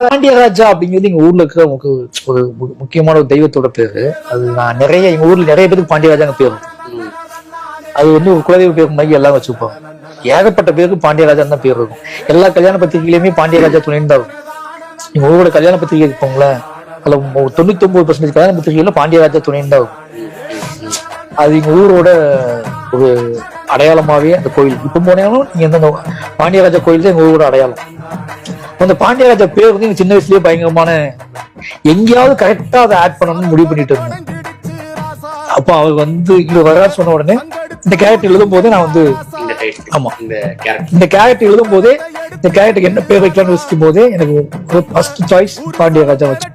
பாண்டியராஜா அப்படிங்கிறது எங்க ஊர்ல இருக்கிற ஒரு ஒரு முக்கியமான ஒரு தெய்வத்தோட பேரு. அது நான் நிறைய எங்க ஊர்ல நிறைய பேருக்கு பாண்டியராஜாங்க பேர். அது வந்து ஒரு குலதெய்வ பேருக்கு மாதிரி எல்லாம் வச்சுப்போம் ஏகப்பட்ட பேருக்கு பாண்டியராஜா தான் பேர் இருக்கும். எல்லா கல்யாண பத்திரிகையிலுமே பாண்டியராஜா துணைன்னு தான் இருக்கும். நீங்க ஊரோட கல்யாண பத்திரிகை இருப்போங்களேன் அதுல தொண்ணூத்தி ஒன்பது பர்சன்டேஜ் கல்யாண பத்திரிகையில பாண்டியராஜா துணைன்னு தான் இருக்கும். அது எங்க ஊரோட ஒரு அடையாளமாவே அந்த கோயில். இப்ப போனாலும் நீங்க எந்த பாண்டியராஜா கோயில் தான் எங்க ஊரோட அடையாளம். அந்த பாண்டியராஜா பேர் வந்து எனக்கு சின்ன வயசுலயே பயங்கரமான எங்கேயாவது கரெக்டா அதை ஆட் பண்ணணும்னு முடிவு பண்ணிட்டு இருந்தேன். அப்போ அவர் வந்து இங்க வர சொன்ன உடனே இந்த கேரக்டர் எழுதும் போதே நான் வந்து ஆமா. இந்த கேரக்டர் எழுதும் போதே இந்த கேரக்டருக்கு என்ன பேர் வைக்கலாம்னு யோசிக்கும் போதே எனக்கு ஃபர்ஸ்ட் சாய்ஸ் பாண்டியராஜா வச்சு.